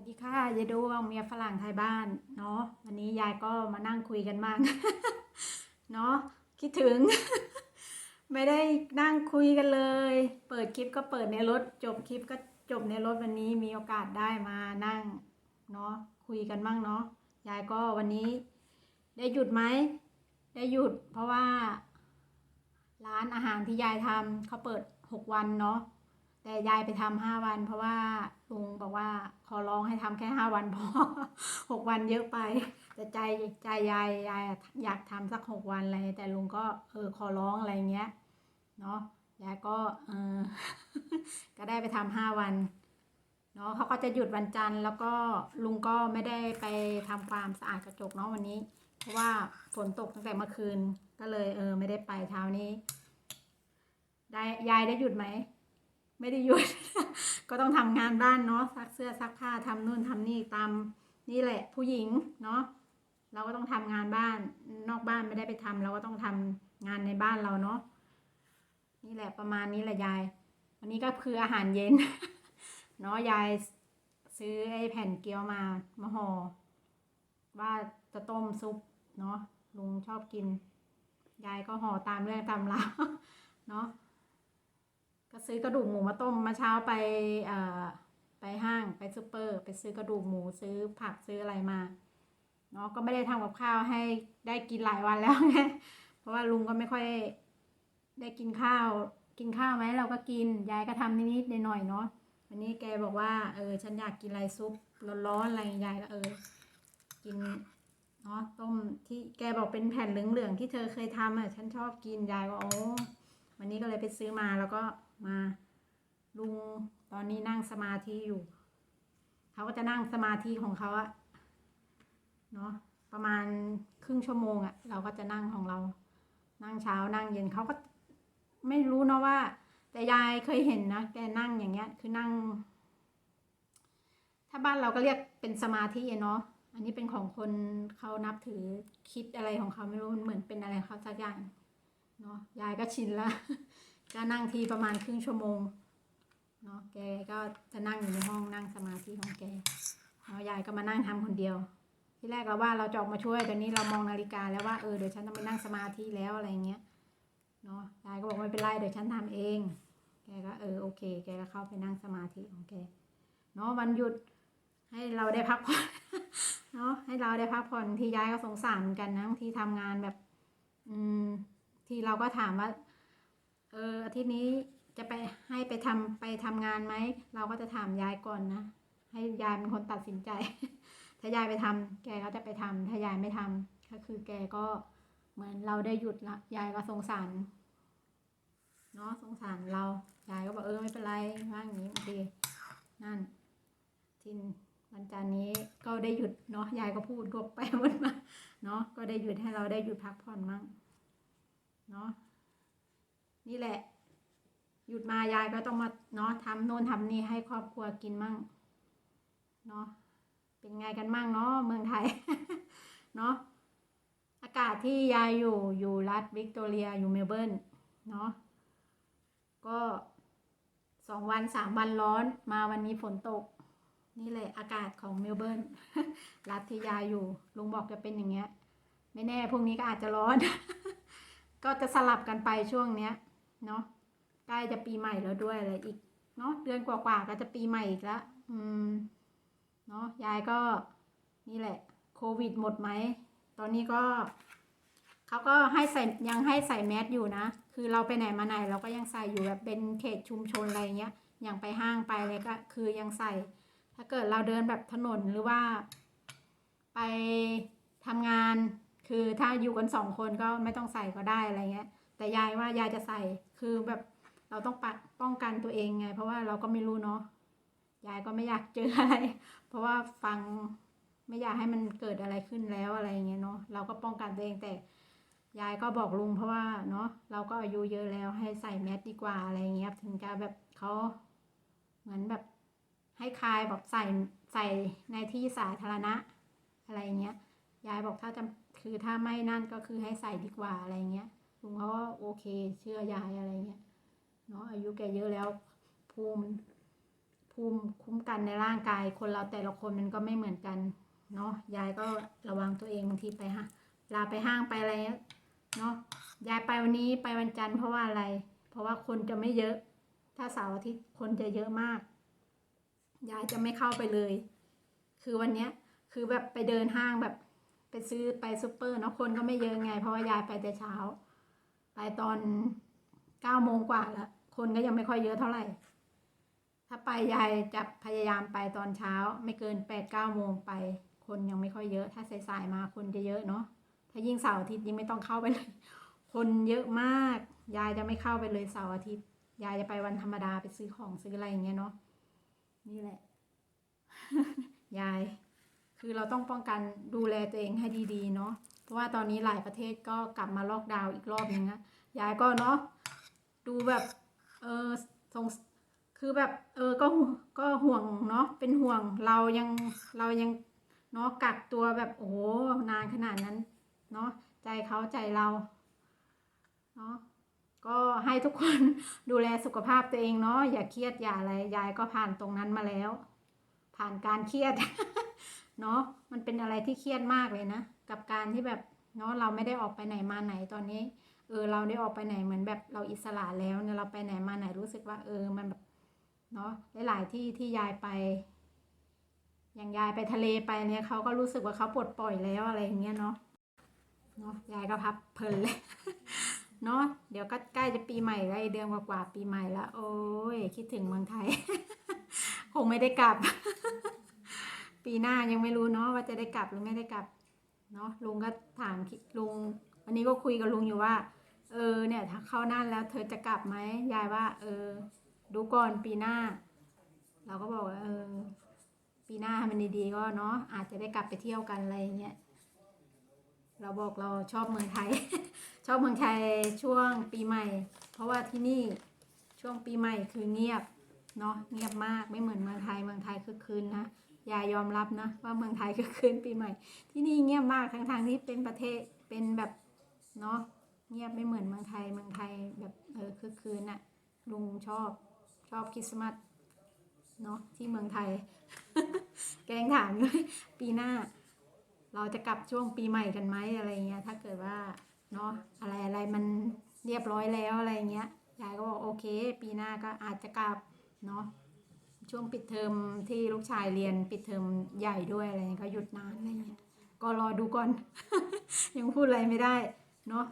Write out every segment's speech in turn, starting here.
วัสดีค่ะยายดวงเมียฝรั่งไทยบ้านเนาะวันนี้ยายก็มานั่งคุยกันมั่งเนาะคิดถึง ไม่ได้นั่งคุยกันเลย เปิดคลิปก็เปิดในรถ จบคลิปก็จบในรถวันนี้มีโอกาสได้มานั่งเนาะคุยกันมั่งเนาะยายก็วันนี้ ได้หยุดไหมได้หยุดเพราะว่า ร้านอาหารที่ยายทำเขาเปิดหกวันเนาะ แต่ยายไปทำห้าวัน เพราะว่าลุงบอกว่าขอร้องให้ทำแค่ห้าวันพอหกวันเยอะไป แต่ใจใจยายยายอยากทำสักหกวันอะไรแต่ลุงก็เออขอร้องอะไรเงี้ยเนาะยายก็เออก็ได้ไปทำห้าวันเนาะเขาก็จะหยุดวันจันทร์แล้วก็ลุงก็ไม่ได้ไปทำความสะอาดกระจกเนาะวันนี้ เพราะว่าฝนตกตั้งแต่เมื่อคืนก็เลยเออไม่ได้ไปเช้านี้ ได้ยายได้หยุดไหม ไม่ได้หยุด ก็ต้องทำงานบ้านเนาะซักเสื้อซักผ้าทำนู่นทำนี่ตามนี่แหละ ผู้หญิงเนาะเราก็ต้องทำงานบ้าน นอกบ้านไม่ได้ไปทำเราก็ต้องทำงานในบ้านเราเนาะนี่แหละประมาณนี้แหละยาย วันนี้ก็คืออาหารเย็น เนาะยายซื้อไอ้แผ่นเกี๊ยวมามาห่อว่าจะต้มซุปเนาะลุงชอบกิน ยายก็ห่อตามเรื่องตามราวเนาะ ก็ซื้อกระดูกหมูมาต้มมาเช้าไปไปห้างไปซูเปอร์ ไปซื้อกระดูกหมูซื้อผักซื้ออะไรมาเนาะก็ไม่ได้ทำกับข้าวให้ได้กินหลายวันแล้วไงเพราะว่าลุงก็ไม่ค่อยได้กินข้าว กินข้าวไหมเราก็กินยายก็ทำนิดๆหน่อยๆเนาะวันนี้แกบอกว่าเออฉันอยากกินอะไรซุปร้อนๆอะไรยายก็เออ กินเนาะต้มที่แกบอกเป็นแผ่นเหลืองๆที่เธอเคยทำอะฉันชอบกินยายก็โอ้ วันนี้ก็เลยไปซื้อมาแล้วก็มาลุงตอนนี้นั่งสมาธิอยู่เขาก็จะนั่งสมาธิของเขาอะเนาะประมาณครึ่งชั่วโมงอะเราก็จะนั่งของเรา นั่งเช้านั่งเย็นเขาก็ไม่รู้เนาะว่า แต่ยายเคยเห็นนะแกนั่งอย่างเงี้ย คือนั่ง ถ้าบ้านเราก็เรียกเป็นสมาธิเนาะอันนี้เป็นของคนเขานับถือคิดอะไรของเขาไม่รู้มันเหมือนเป็นอะไรเขาสักอย่าง เนาะยายก็ชินละก็นั่งทีประมาณครึ่งชั่วโมงเนาะแกก็จะนั่งอยู่ในห้องนั่งสมาธิของแกเนาะยายก็มานั่งทำคนเดียว ที่แรกเราว่าเราจะออกมาช่วยแต่นี้เรามองนาฬิกาแล้วว่าเออเดี๋ยวฉันต้องไปนั่งสมาธิแล้วอะไรเงี้ยเนาะยายก็บอกไม่เป็นไรเดี๋ยวฉันทำเอง แกก็เออโอเค แกก็เข้าไปนั่งสมาธิของแกเนาะวันหยุดให้เราได้พักผ่อนเนาะให้เราได้พักผ่อนที่ยายก็สงสารเหมือนกันนะบางทีทำงานแบบ อืม ที่เราก็ถามว่า เอออาทิตย์นี้จะไปให้ไปทำไปทำงานไหม เราก็จะถามยายก่อนนะ ให้ยายเป็นคนตัดสินใจ ถ้ายายไปทำแกก็จะไปทำถ้ายายไม่ทำก็คือแกก็เหมือนเราได้หยุดละยายก็สงสารเนาะสงสารเรายายก็บอกเออไม่เป็นไรว่าอย่างนี้โอเคนั่นทินวันจันนี้ก็ได้หยุดเนาะยายก็พูดกบไปวนมาเนาะก็ได้หยุดให้เราได้หยุดพักผ่อนมั่ง เนาะนี่แหละ หยุดมายายก็ต้องมาเนาะทำโน่นทำนี่ให้ครอบครัวกินมั่งเนาะเป็นไงกันมั่งเนาะเมืองไทยเนาะอากาศที่ยายอยู่อยู่รัฐวิกตอเรียอยู่เมลเบิร์นเนาะก็สองวันสามวันร้อนมาวันนี้ฝนตก นี่แหละอากาศของเมลเบิร์นรัฐที่ยายอยู่ลุงบอกจะเป็นอย่างเงี้ย ไม่แน่พรุ่งนี้ก็อาจจะร้อน ก็จะสลับกันไปช่วงเนี้ยเนาะใกล้จะปีใหม่แล้วด้วยอะไรอีกเนาะเดือนกว่าๆก็จะปีใหม่อีกแล้วอืมเนาะยายก็นี่แหละ โควิดหมดไหม ตอนนี้ก็เขาก็ให้ใส่ยังให้ใส่แมสอยู่นะ คือเราไปไหนมาไหนเราก็ยังใส่อยู่แบบเป็นเขตชุมชนอะไรเงี้ยอย่างไปห้างไปอะไรก็คือยังใส่ ถ้าเกิดเราเดินแบบถนนหรือว่า ไปทำงาน คือถ้าอยู่กันสองคนก็ไม่ต้องใส่ก็ได้อะไรเงี้ย แต่ยายว่ายายจะใส่คือแบบเราต้องปัดป้องกันตัวเองไง เพราะว่าเราก็ไม่รู้เนาะยายก็ไม่อยากเจออะไร เพราะว่าฟังไม่อยากให้มันเกิดอะไรขึ้นแล้วอะไรเงี้ยเนาะเราก็ป้องกันตัวเองแต่ยายก็บอกลุงเพราะว่าเนาะเราก็อายุเยอะแล้วให้ใส่แมสดีกว่าอะไรเงี้ยถึงจะแบบเขาเหมือนแบบให้คลายแบบใส่ใส่ในที่สาธารณะอะไรเงี้ยยายบอกถ้าจะ คือถ้าไม่นั่นก็คือให้ใส่ดีกว่าอะไรเงี้ยลุงเขาก็โอเคเชื่อยายอะไรเงี้ยเนาะอายุแกเยอะแล้วภูมิภูมิคุ้มกันในร่างกาย คนเราแต่ละคนมันก็ไม่เหมือนกันเนาะยายก็ระวังตัวเองบางทีไปฮะลาไปห้างไปอะไรเงี้ยเนาะยายไปวันนี้ไปวันจันทร์เพราะว่าอะไร เพราะว่าคนจะไม่เยอะ ถ้าเสาร์อาทิตย์คนจะเยอะมาก ยายจะไม่เข้าไปเลย คือวันเนี้ยคือแบบไปเดินห้างแบบ ไปซื้อไปซูเปอร์เนาะคนก็ไม่เยอะไง เพราะว่ายายไปแต่เช้า ไปตอนเก้าโมงกว่าแล้วคนก็ยังไม่ค่อยเยอะเท่าไหร่ ถ้าไปยายจะพยายามไปตอนเช้า ไม่เกินแปดเก้าโมงไป คนยังไม่ค่อยเยอะ ถ้าสายๆมาคนจะเยอะเนาะถ้ายิ่งเสาร์อาทิตย์ยิ่งไม่ต้องเข้าไปเลย คนเยอะมาก ยายจะไม่เข้าไปเลยเสาร์อาทิตย์ ยายจะไปวันธรรมดาไปซื้อของซื้ออะไรอย่างเงี้ยเนาะนี่แหละ ยาย คือเราต้องป้องกันดูแลตัวเองให้ดีๆเนาะเพราะว่าตอนนี้หลายประเทศก็กลับมาล็อกดาวน์อีกรอบนึงนะยายก็เนาะดูแบบเออสงคือแบบเออก็ก็ห่วงเนาะเป็นห่วงเรายังเรายังเนาะกักตัวแบบโอ้โหนานขนาดนั้นเนาะใจเขาใจเราเนาะก็ให้ทุกคนดูแลสุขภาพตัวเองเนาะอย่าเครียดอย่าอะไรยายก็ผ่านตรงนั้นมาแล้ว ผ่านการเครียด เนาะมันเป็นอะไรที่เครียดมากเลยนะ กับการที่แบบเนาะเราไม่ได้ออกไปไหนมาไหนตอนนี้ เออเราได้ออกไปไหนเหมือนแบบเราอิสระแล้วเนี่ยเราไปไหนมาไหนรู้สึกว่า เออมันแบบเนาะหลายๆที่ที่ยายไป อย่างยายไปทะเลไปเนี่ยเขาก็รู้สึกว่าเขาปลดปล่อยแล้วอะไรอย่างเงี้ยเนาะเนาะยายก็พับเพลินเลยเนาะเดี๋ยวก็ใกล้จะปีใหม่แล้วเดือนกว่าๆปีใหม่ละโอ้ยคิดถึงเมืองไทย คงไม่ได้กลับ ปีหน้ายังไม่รู้เนาะว่าจะได้กลับหรือไม่ได้กลับเนาะลุงก็ถามลุงวันนี้ก็คุยกับลุงอยู่ว่า เออเนี่ยถ้าเข้านั่นแล้วเธอจะกลับไหมยายว่า เออ ดูก่อนปีหน้า เราก็บอกว่าเออ ปีหน้าให้มันดีๆก็เนาะอาจจะได้กลับไปเที่ยวกันอะไรเงี้ยเราบอกเราชอบเมืองไทย ชอบเมืองไทยช่วงปีใหม่ เพราะว่าที่นี่ช่วงปีใหม่คือเงียบเนาะเงียบมากไม่เหมือนเมืองไทยเมืองไทยคือคืนนะ อย่ายอมรับนะว่าเมืองไทยคือคืนปีใหม่ ที่นี่เงียบมากทั้งทางๆที่เป็นประเทศเป็นแบบเนาะเงียบไม่เหมือนเมืองไทยเมืองไทยแบบเออคือคืนน่ะลุงชอบชอบคริสต์มาสเนาะที่เมืองไทย แกงถามเลยปีหน้า เราจะกลับช่วงปีใหม่กันไหมอะไรเงี้ยถ้าเกิดว่าเนาะอะไรอะไรมันเรียบร้อยแล้วอะไรเงี้ยยายก็บอกโอเค ปีหน้าก็อาจจะกลับเนาะ ช่วงปิดเทอมที่ลูกชายเรียนปิดเทอมใหญ่ด้วยอะไรเงี้ยก็หยุดนานอะไรเงี้ยก็รอดูก่อน ยังพูดอะไรไม่ได้เนาะ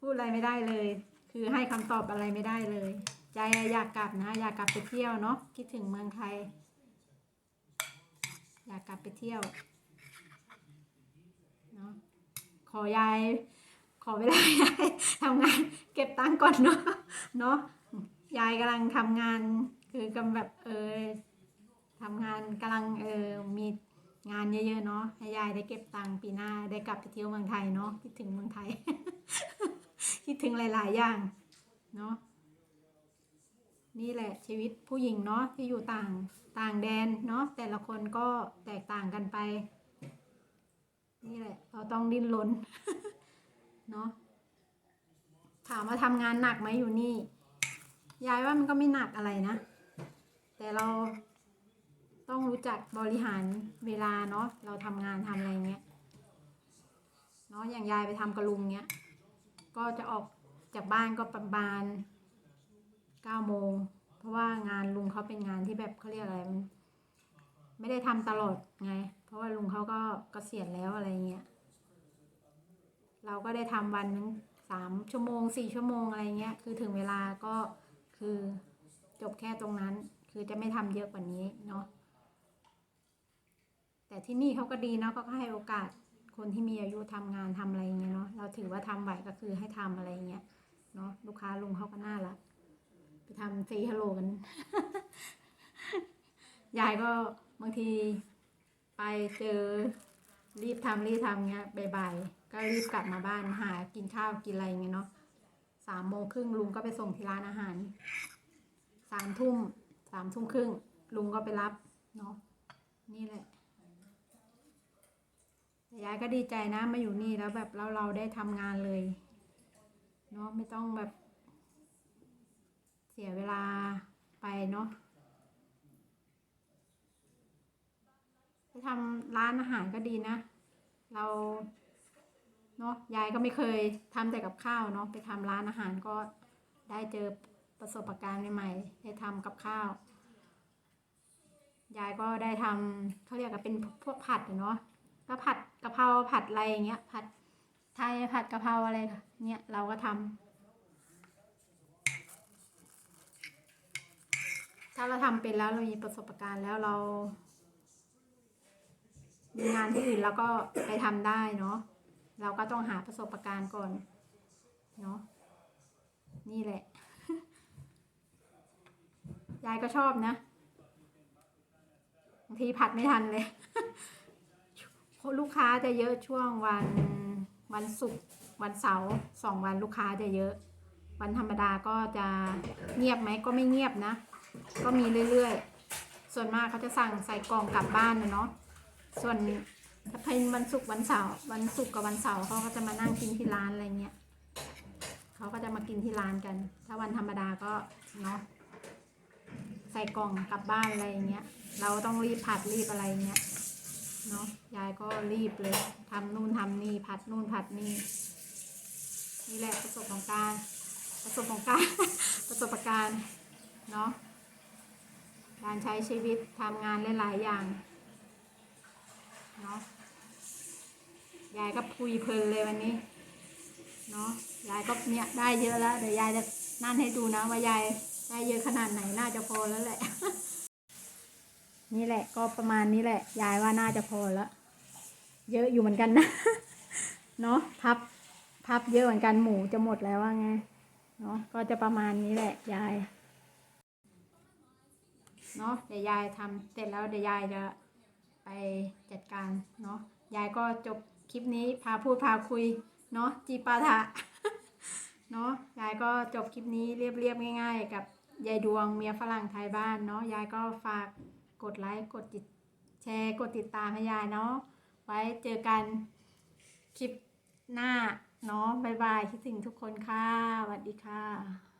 พูดอะไรไม่ได้เลย คือให้คำตอบอะไรไม่ได้เลย ใจอยากกลับนะ อยากกลับไปเที่ยวเนาะคิดถึงเมืองไทย อยากกลับไปเที่ยวเนาะขอยายขอเวลายายทำงานเก็บตังค์ก่อนเนาะเนาะยายกำลังทำงาน คือกำแบบเออทำงานกำลังเออมีงานเยอะๆเนาะให้ยายได้เก็บตังค์ปีหน้าได้กลับไปเที่ยวเมืองไทยเนาะคิดถึงเมืองไทย คิดถึงหลายๆอย่างเนาะนี่แหละชีวิตผู้หญิงเนาะที่อยู่ต่างต่างแดนเนาะแต่ละคนก็แตกต่างกันไป นี่แหละ เราต้องดิ้นรนเนาะถามว่าทำงานหนักไหมอยู่นี่ ยายว่ามันก็ไม่หนักอะไรนะ แต่เราต้องรู้จักบริหารเวลาเนาะเราทำงานทำอะไรเงี้ยเนาะอย่างยายไปทำกระลุงเงี้ย ก็จะออกจากบ้านก็ประมาณเก้าโมง เพราะว่างานลุงเขาเป็นงานที่แบบเขาเรียกอะไรมันไม่ได้ทำตลอดไง เพราะว่าลุงเขาก็เกษียณแล้วอะไรเงี้ยเราก็ได้ทำวันนึงสามชั่วโมงสี่ชั่วโมงอะไรเงี้ย คือถึงเวลาก็คือจบแค่ตรงนั้น คือจะไม่ทำเยอะกว่านี้เนาะแต่ที่นี่เขาก็ดีเนาะเขาก็ให้โอกาสคนที่มีอายุทำงานทำอะไรเงี้ยเนาะเราถือว่าทำไหวก็คือให้ทำอะไรเงี้ยเนาะลูกค้าลุงเขาก็น่ารักไปทำซีฮัลโหลกัน ยายก็บางทีไปเจอรีบทำรีบทำเงี้ยบ่ายๆก็รีบกลับมาบ้านหากินข้าวกินอะไรเงี้ยเนาะสามโมงครึ่งลุงก็ไปส่งที่ร้านอาหารสามทุ่ม สามทุ่มครึ่งลุงก็ไปรับเนาะนี่แหละยายก็ดีใจนะมาอยู่นี่แล้วแบบเราเราได้ทำงานเลยเนาะไม่ต้องแบบ เสียเวลาไปเนาะไปทำร้านอาหารก็ดีนะ เราเนาะยายก็ไม่เคยทำแต่กับข้าวเนาะไปทำร้านอาหารก็ได้เจอ ประสบการณ์ใหม่ๆได้ทำกับข้าว ยายก็ได้ทำเขาเรียกกันเป็นพวกผัดเนาะก็ผัดกะเพราผัดอะไรอย่างเงี้ย ผัดไทยผัดกะเพราอะไรเนี่ยเราก็ทำถ้าเราทำเป็นแล้วเรามีประสบการณ์แล้วเรามีงานที่อื่นเราก็ไปทำได้เนาะเราก็ต้องหาประสบการณ์ก่อนเนาะนี่แหละ ยายก็ชอบนะบางทีผัดไม่ทันเลยลูกค้าจะเยอะช่วงวันวันศุกร์วันเสาร์สองวันลูกค้าจะเยอะ วันธรรมดาก็จะเงียบไหมก็ไม่เงียบนะ ก็มีเรื่อยๆ ส่วนมากเขาจะสั่งใส่กล่องกลับบ้านนะเนาะส่วนถ้าเป็นวันศุกร์วันเสาร์วันศุกร์กับวันเสาร์เขาก็จะมานั่งกินที่ร้านอะไรเงี้ยเขาก็จะมากินที่ร้านกัน ถ้าวันธรรมดาก็เนาะ ใส่กล่องกลับบ้านอะไรอย่างเงี้ย เราต้องรีบผัดรีบอะไรเงี้ยเนาะยายก็รีบเลยทำนู่นทำนี่ผัดนู่นผัดนี่นี่แหละประสบของการประสบของการประสบการณ์เนาะการใช้ชีวิตทำงานหลายๆอย่างเนาะยายก็พุยเพลินเลยวันนี้เนาะยายก็เนี่ยได้เยอะแล้วเดี๋ยวยายจะนั่นให้ดูนะว่ายาย ได้เยอะขนาดไหนน่าจะพอแล้วแหละ นี่แหละ ก็ประมาณนี้แหละ ยายว่าน่าจะพอแล้ว เยอะอยู่เหมือนกันนะ เนาะพับ พับเยอะเหมือนกันหมูจะหมดแล้วว่าไง เนาะก็จะประมาณนี้แหละ ยาย เนาะเดี๋ยวยายทำเสร็จแล้วเดี๋ยวยายจะไปจัดการ เนาะ ยายก็จบคลิปนี้พาพูดพาคุย เนาะจีปาถะเนาะยายก็จบคลิปนี้เรียบๆง่าย ๆ กับ ยายดวงเมียฝรั่งไทยบ้านเนาะยายก็ฝากกดไลค์กดติดแชร์กดติดตามให้ยายเนาะไว้เจอกันคลิปหน้าเนาะบ๊ายบายคิดถึงทุกคนค่ะสวัสดีค่ะ